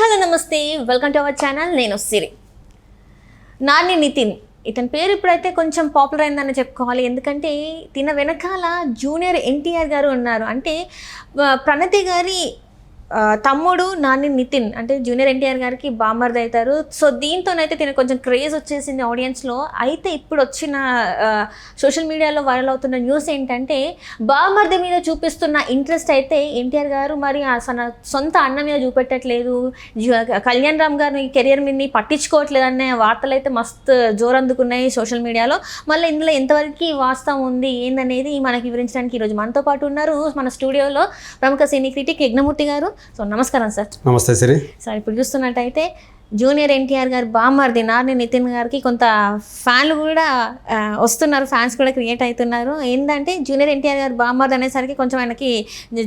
Hello నమస్తే. Welcome to our channel నేను సిరి. నాని నితిన్. ఇతని పేరు ఇప్పుడైతే కొంచెం పాపులర్ అయిందని చెప్పుకోవాలి. ఎందుకంటే తిన వెనకాల జూనియర్ ఎన్టీఆర్ గారు ఉన్నారు. అంటే ప్రణతి గారి తమ్ముడు నాని నితిన్ అంటే జూనియర్ ఎన్టీఆర్ గారికి బామర్ది అవుతారు. సో దీంతోనైతే తిన కొంచెం క్రేజ్ వచ్చేసింది ఆడియన్స్లో అయితే ఇప్పుడు వచ్చిన సోషల్ మీడియాలో వైరల్ అవుతున్న న్యూస్ ఏంటంటే బామర్ది మీద చూపిస్తున్న ఇంట్రెస్ట్ అయితే ఎన్టీఆర్ గారు మరి తన సొంత అన్న మీద చూపెట్టట్లేదు. కళ్యాణ్ రామ్ గారు ఈ కెరియర్ మీద పట్టించుకోవట్లేదు అనే వార్తలు అయితే మస్తు జోరందుకున్నాయి సోషల్ మీడియాలో. మళ్ళీ ఇందులో ఎంతవరకు వాస్తవం ఉంది ఏందనేది మనకి వివరించడానికి ఈరోజు మనతో పాటు ఉన్నారు మన స్టూడియోలో ప్రముఖ సినీ క్రిటిక్ యజ్ఞమూర్తి గారు. సో నమస్కారం సార్. నమస్తే సిరి. సార్ ఇప్పుడు చూస్తున్నట్టయితే జూనియర్ ఎన్టీఆర్ గారు బామ్మర్ది నార్ని నితిన్ గారికి కొంత ఫ్యాన్లు కూడా వస్తున్నారు ఫ్యాన్స్ కూడా క్రియేట్ అవుతున్నారు. ఏంటంటే జూనియర్ ఎన్టీఆర్ గారు బామ్మర్ది అనేసరికి కొంచెం ఆయనకి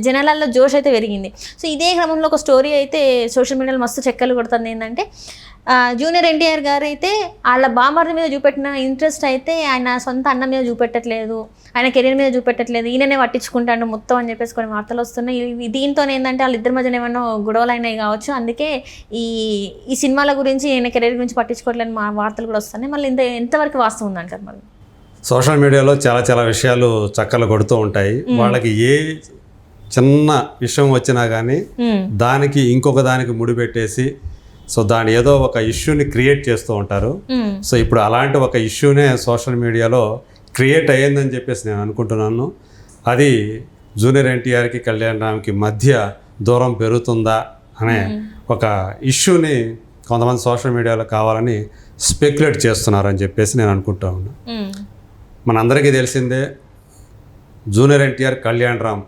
జనాలలో జోష్ అయితే పెరిగింది. సో ఇదే క్రమంలో ఒక స్టోరీ అయితే సోషల్ మీడియాలో మస్తు చెక్కలు కొడుతుంది. ఏంటంటే జూనియర్ ఎన్టీఆర్ గారు అయితే వాళ్ళ బామ్మర్ది మీద చూపెట్టిన ఇంట్రెస్ట్ అయితే ఆయన సొంత అన్న మీద చూపెట్టట్లేదు ఆయన కెరీర్ మీద చూపెట్టట్లేదు ఈయననే పట్టించుకుంటాడు మొత్తం అని చెప్పేసి కొన్ని వార్తలు వస్తున్నాయి. దీంతో ఏంటంటే వాళ్ళిద్దరి మధ్యన ఏమన్నా గొడవలు అయినాయి కావచ్చు. అందుకే ఈ ఈ సినిమాల గురించి ఈయన కెరీర్ గురించి పట్టించుకోవట్లేని మా వార్తలు కూడా వస్తున్నాయి. మళ్ళీ ఇంత ఎంతవరకు వాస్తవం ఉందంటారు మరి? సోషల్ మీడియాలో చాలా చాలా విషయాలు చక్కలు కొడుతూ ఉంటాయి. వాళ్ళకి ఏ చిన్న విషయం వచ్చినా కానీ. దానికి ఇంకొక దానికి ముడిపెట్టేసి సో దాని ఏదో ఒక ఇష్యూని క్రియేట్ చేస్తూ ఉంటారు. సో ఇప్పుడు అలాంటి ఒక ఇష్యూనే సోషల్ మీడియాలో క్రియేట్ అయ్యిందని చెప్పేసి నేను అనుకుంటున్నాను. అది జూనియర్ ఎన్టీఆర్కి కళ్యాణ్ రామ్కి మధ్య దూరం పెరుగుతుందా అనే ఒక ఇష్యూని కొంతమంది సోషల్ మీడియాలో కావాలని స్పెక్యులేట్ చేస్తున్నారని చెప్పేసి నేను అనుకుంటా ఉన్నాను మ్మ్. మనందరికీ తెలిసిందే జూనియర్ ఎన్టీఆర్ కళ్యాణ్ రామ్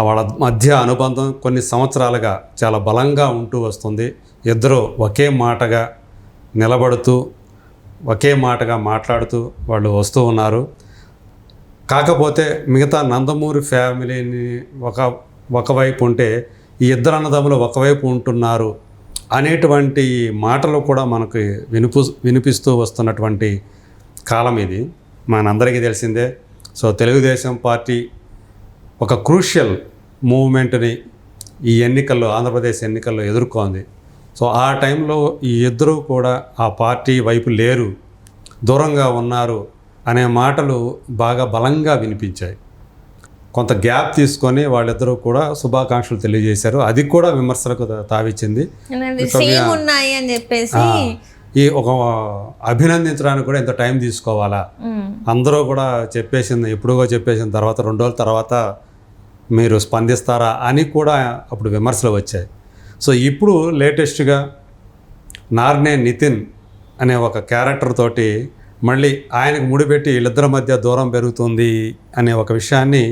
వాళ్ళ మధ్య అనుబంధం కొన్ని సంవత్సరాలుగా చాలా బలంగా ఉంటూ వస్తుంది. ఇద్దరు ఒకే మాటగా నిలబడుతూ ఒకే మాటగా మాట్లాడుతూ వాళ్ళు వస్తూ ఉన్నారు. కాకపోతే మిగతా నందమూరి ఫ్యామిలీని ఒక ఒకవైపు ఉంటే ఈ ఇద్దరు అన్నదమ్ములు ఒకవైపు ఉంటున్నారు అనేటువంటి మాటలు కూడా మనకి వినిపు వినిపిస్తూ వస్తున్నటువంటి కాలం ఇది. మనందరికీ తెలిసిందే. సో తెలుగుదేశం పార్టీ ఒక క్రూషియల్ మూవ్మెంట్ని ఈ ఎన్నికల్లో ఆంధ్రప్రదేశ్ ఎన్నికల్లో ఎదుర్కొంది. సో ఆ టైంలో ఈ ఇద్దరూ కూడా ఆ పార్టీ వైపు లేరు. దూరంగా ఉన్నారు అనే మాటలు బాగా బలంగా వినిపించాయి. కొంత గ్యాప్ తీసుకొని వాళ్ళిద్దరూ కూడా శుభాకాంక్షలు తెలియజేశారు. అది కూడా విమర్శలకు తావిచ్చింది. అని చెప్పేసి ఈ ఒక అభినందించడానికి కూడా ఎంత టైం తీసుకోవాలా. అందరూ కూడా చెప్పేసింది ఎప్పుడుగో చెప్పేసిన తర్వాత రెండు రోజుల తర్వాత మీరు స్పందిస్తారా అని కూడా అప్పుడు విమర్శలు వచ్చాయి. సో ఇప్పుడు లేటెస్ట్గా నార్నే నితిన్ అనే ఒక క్యారెక్టర్ తోటి మళ్ళీ ఆయనకు ముడిపెట్టి వీళ్ళిద్దరి మధ్య దూరం పెరుగుతుంది అనే ఒక విషయాన్ని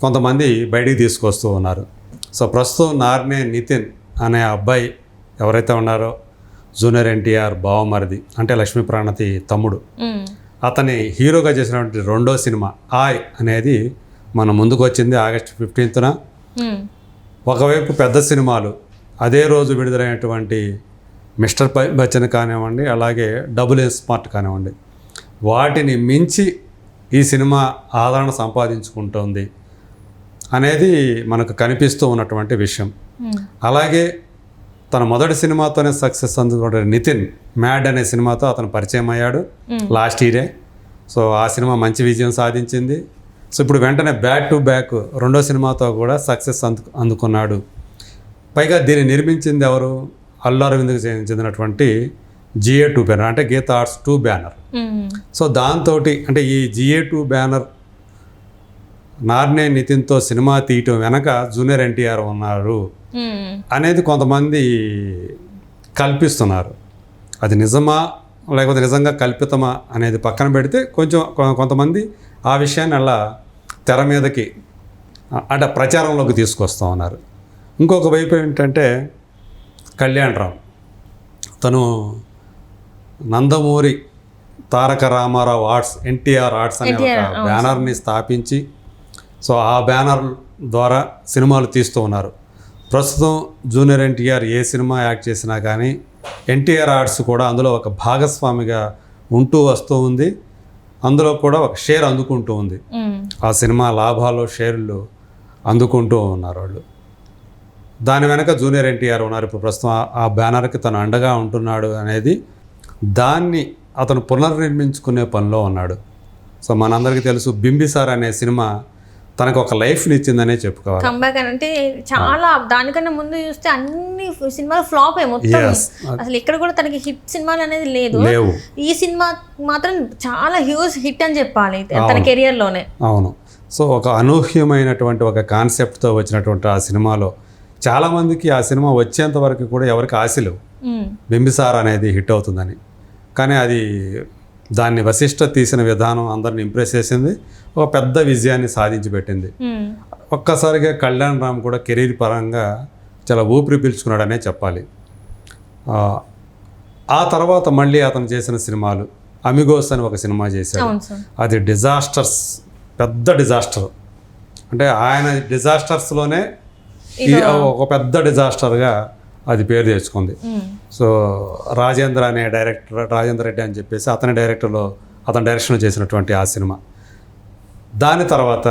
కొంతమంది బయటికి తీసుకొస్తూ ఉన్నారు సో ప్రస్తుతం నార్నే నితిన్ అనే అబ్బాయి ఎవరైతే ఉన్నారో జూనియర్ ఎన్టీఆర్ బావమరిది అంటే లక్ష్మీ ప్రాణతి తమ్ముడు మ్మ్. అతని హీరోగా చేసినటువంటి రెండో సినిమా ఆయ్ అనేది మన ముందుకు వచ్చింది ఆగస్టు ఫిఫ్టీన్త్న. ఒకవైపు పెద్ద సినిమాలు అదే రోజు విడుదలైనటువంటి మిస్టర్ బచ్చన్ కానివ్వండి అలాగే డబుల్ ఎస్ స్మార్ట్ కానివ్వండి వాటిని మించి ఈ సినిమా ఆదరణ సంపాదించుకుంటోంది అనేది మనకు కనిపిస్తూ ఉన్నటువంటి విషయం. అలాగే తన మొదటి సినిమాతోనే సక్సెస్ అందుకున్న నితిన్ మ్యాడ్ అనే సినిమాతో అతను పరిచయం అయ్యాడు లాస్ట్ ఇయరే. సో ఆ సినిమా మంచి విజయం సాధించింది. సో ఇప్పుడు వెంటనే బ్యాక్ టు బ్యాక్ రెండో సినిమాతో కూడా సక్సెస్ అందు అందుకున్నాడు. పైగా దీన్ని నిర్మించింది ఎవరు? అల్లు అరవింద్కి చెంది- చెందినటువంటి జిఏ టూ బ్యానర్ అంటే Geetha arts two banner. So దాంతో అంటే ఈ జిఏ టూ బ్యానర్ నార్నే నితిన్తో సినిమా తీయటం వెనక జూనియర్ ఎన్టీఆర్ ఉన్నారు. అనేది కొంతమంది కల్పిస్తున్నారు. అది నిజమా? లేకపోతే నిజంగా కల్పితమా అనేది పక్కన పెడితే కొంచెం కొంతమంది ఆ విషయాన్ని అలా తెర మీదకి అంటే ప్రచారంలోకి తీసుకొస్తూ ఉన్నారు. ఇంకొక వైపు ఏంటంటే కళ్యాణ్ రామ్ తను నందమూరి తారక రామారావు ఆర్ట్స్ ఎన్టీఆర్ ఆర్ట్స్ అనే ఒక బ్యానర్ని స్థాపించి సో ఆ బ్యానర్ ద్వారా సినిమాలు తీస్తూ ఉన్నారు. ప్రస్తుతం జూనియర్ ఎన్టీఆర్ ఏ సినిమా యాక్ట్ చేసినా కానీ ఎన్టీఆర్ ఆర్ట్స్ కూడా అందులో ఒక భాగస్వామిగా ఉంటూ వస్తూ ఉంది. అందులో కూడా ఒక షేర్ అందుకుంటూ ఉంది. ఆ సినిమా లాభాలు షేర్లు అందుకుంటూ ఉన్నారు వాళ్ళు. దాని వెనక జూనియర్ ఎన్టీఆర్ ఉన్నారు. ఇప్పుడు ప్రస్తుతం ఆ- ఆ బ్యానర్కి తను అండగా ఉంటున్నాడు అనేది దాన్ని అతను పునర్నిర్మించుకునే పనిలో ఉన్నాడు. సో మనందరికీ తెలుసు బింబిసార్ అనే సినిమా తనకు ఒక లైఫ్ని ఇచ్చిందనే చెప్పుకోవాలి. కంబ్యాక్ అని అంటే చాలా దానికన్నా ముందు చూస్తే అన్ని సినిమాలు ఫ్లాప్ అయ్యి మొత్తం. అసలు ఇక్కడ కూడా తనకి హిట్ సినిమాలు అనేది లేదు. ఈ సినిమా మాత్రం చాలా హ్యూజ్ హిట్ అని చెప్పాలి. తన కెరియర్లోనే. అవును. సో ఒక అనూహ్యమైనటువంటి ఒక కాన్సెప్ట్తో వచ్చినటువంటి ఆ సినిమాలో చాలామందికి ఆ సినిమా వచ్చేంత వరకు కూడా ఎవరికి ఆశ లేవు. ఉమ్, బింబిసార్ అనేది హిట్ అవుతుందని. కానీ అది దాన్ని వశిష్ఠ తీసిన విధానం అందరిని ఇంప్రెస్ చేసింది. ఒక పెద్ద విజయాన్ని సాధించి పెట్టింది ఒక్కసారిగా కళ్యాణ్ రామ్ కూడా కెరీర్ పరంగా చాలా ఊపిరి పీల్చుకున్నాడనే చెప్పాలి. ఆ, తర్వాత మళ్ళీ అతను చేసిన సినిమాలు అమిగోస్ అని ఒక సినిమా చేశాడు. అది డిజాస్టర్స్ పెద్ద డిజాస్టర్. అంటే ఆయన డిజాస్టర్స్లోనే ఒక పెద్ద డిజాస్టర్గా అది పేరు తెచ్చుకుంది. సో రాజేంద్ర అనే డైరెక్టర్ రాజేంద్ర రెడ్డి అని చెప్పేసి అతని డైరెక్టర్లో అతని డైరెక్షన్ చేసినటువంటి ఆ సినిమా. దాని తర్వాత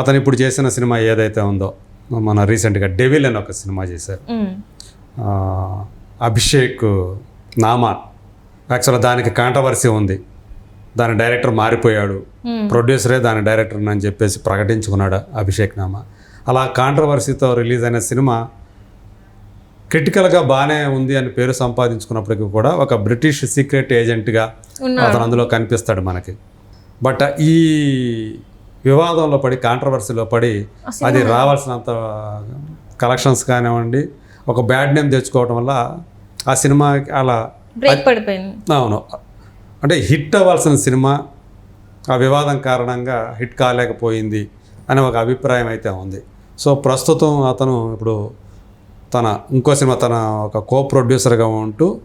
అతను ఇప్పుడు చేసిన సినిమా ఏదైతే ఉందో మన రీసెంట్గా డెవిల్ అని ఒక సినిమా చేశారు. అభిషేక్ నామాన్ యాక్చువల్గా దానికి కాంట్రవర్సీ ఉంది. దాని డైరెక్టర్ మారిపోయాడు. ప్రొడ్యూసరే దాని డైరెక్టర్ అని చెప్పేసి ప్రకటించుకున్నాడు అభిషేక్ నామా అలా కాంట్రవర్సీతో రిలీజ్ అయిన సినిమా క్రిటికల్గా బాగానే ఉంది అని పేరు సంపాదించుకున్నప్పటికీ కూడా ఒక బ్రిటిష్ సీక్రెట్ ఏజెంట్గా. అతను అందులో కనిపిస్తాడు మనకి. బట్ ఈ వివాదంలో పడి కాంట్రవర్సీలో పడి అది రావాల్సినంత కలెక్షన్స్ కానివ్వండి ఒక బ్యాడ్ నేమ్ తెచ్చుకోవడం వల్ల ఆ సినిమాకి అలా బ్రేక్ పడిపోయింది. అవును. అంటే హిట్ అవ్వాల్సిన సినిమా ఆ వివాదం కారణంగా హిట్ కాలేకపోయింది అనే ఒక అభిప్రాయం అయితే ఉంది. సో ప్రస్తుతం అతను ఇప్పుడు తన ఇంకో సినిమా తన ఒక కో ప్రొడ్యూసర్గా ఉంటూ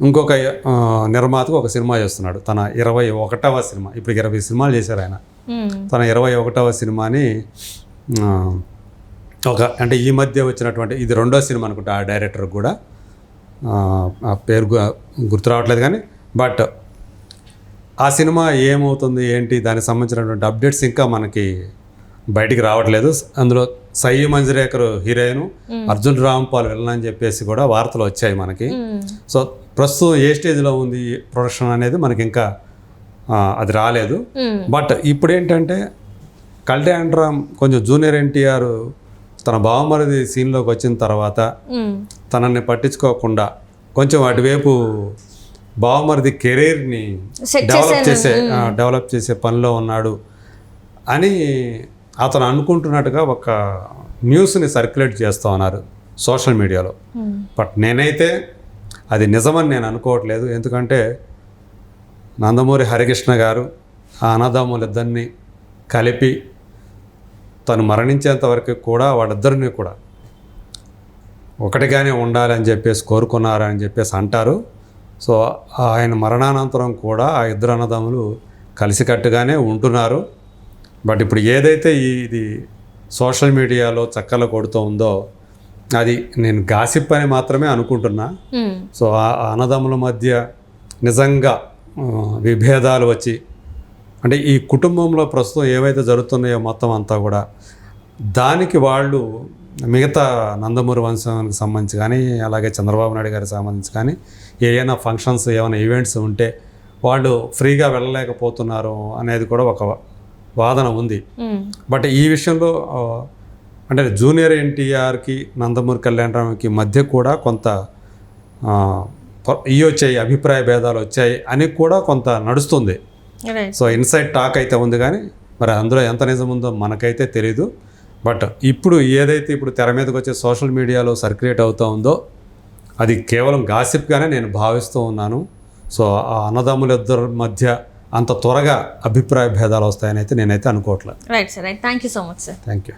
ఇంకొక నిర్మాతకు ఒక సినిమా చేస్తున్నాడు. తన ఇరవై ఒకటవ సినిమా. ఇప్పుడు ఇరవై సినిమాలు చేశారు ఆయన. తన ఇరవై ఒకటవ సినిమాని ఒక అంటే ఈ మధ్య వచ్చినటువంటి ఇది రెండో సినిమా అనుకుంటా ఆ డైరెక్టర్ కూడా. ఆ, పేరు గుర్తు రావట్లేదు కానీ బట్ ఆ సినిమా ఏమవుతుంది ఏంటి దానికి సంబంధించినటువంటి అప్డేట్స్ ఇంకా మనకి బయటికి రావట్లేదు. అందులో సై మంజరేకర్ హీరోయిన్ అర్జున్ రాంపాల్ విలన్ అని చెప్పేసి కూడా వార్తలు వచ్చాయి మనకి. సో ప్రస్తుతం ఏ స్టేజ్లో ఉంది ప్రొడక్షన్ అనేది మనకి ఇంకా అది రాలేదు. బట్ ఇప్పుడు ఏంటంటే కళ్యాణ్ రామ్ కొంచెం జూనియర్ ఎన్టీఆర్ తన బావమరిది సీన్లోకి వచ్చిన తర్వాత తనని పట్టించుకోకుండా కొంచెం అటువైపు బావమరిది కెరీర్ని డెవలప్ చేసే డెవలప్ చేసే పనిలో ఉన్నాడు అని అతను అనుకుంటున్నట్టుగా ఒక న్యూస్ని సర్క్యులేట్ చేస్తూ ఉన్నారు సోషల్ మీడియాలో. ఉమ్, బట్ నేనైతే అది నిజమని నేను అనుకోవట్లేదు. ఎందుకంటే నందమూరి హరికృష్ణ గారు ఆ అన్నదమ్ములిద్దరిని కలిపి తను మరణించేంత వరకు కూడా వాళ్ళిద్దరిని కూడా ఒకటిగానే ఉండాలని చెప్పేసి కోరుకున్నారు అని చెప్పేసి అంటారు. సో ఆయన మరణానంతరం కూడా ఆ ఇద్దరు అన్నదమ్ములు కలిసికట్టుగానే ఉంటున్నారు. బట్ ఇప్పుడు ఏదైతే ఇది సోషల్ మీడియాలో చక్కర్లు కొడుతూ ఉందో అది నేను గాసిప్ అని మాత్రమే అనుకుంటున్నా. సో ఆ అన్నదమ్ముల మధ్య నిజంగా విభేదాలు వచ్చి అంటే ఈ కుటుంబంలో ప్రస్తుతం ఏవైతే జరుగుతున్నాయో మొత్తం అంతా కూడా దానికి వాళ్ళు మిగతా నందమూరి వంశానికి సంబంధించి కానీ అలాగే చంద్రబాబు నాయుడు గారికి సంబంధించి కానీ ఏదైనా ఫంక్షన్స్ ఏమైనా ఈవెంట్స్ ఉంటే వాళ్ళు ఫ్రీగా వెళ్ళలేకపోతున్నారు అనేది కూడా ఒక వాదన ఉంది. బట్ ఈ విషయంలో అంటే జూనియర్ ఎన్టీఆర్కి నందమూరి కళ్యాణరామ్కి మధ్య కూడా కొంత ఇవి వచ్చాయి అభిప్రాయ భేదాలు వచ్చాయి అని కూడా కొంత నడుస్తుంది. సో ఇన్సైడ్ టాక్ అయితే ఉంది కానీ మరి అందులో ఎంత నిజం ఉందో మనకైతే తెలీదు. బట్ ఇప్పుడు ఏదైతే ఇప్పుడు తెర మీదకి వచ్చే సోషల్ మీడియాలో సర్క్యులేట్ అవుతూ ఉందో అది కేవలం గాసిప్గానే నేను భావిస్తూ ఉన్నాను. సో ఆ అన్నదమ్ములిద్దరి మధ్య అంత త్వరగా అభిప్రాయ భేదాలు వస్తాయని అయితే నేనైతే అనుకోవట్లేదు. Right sir right thank you so much sir thank you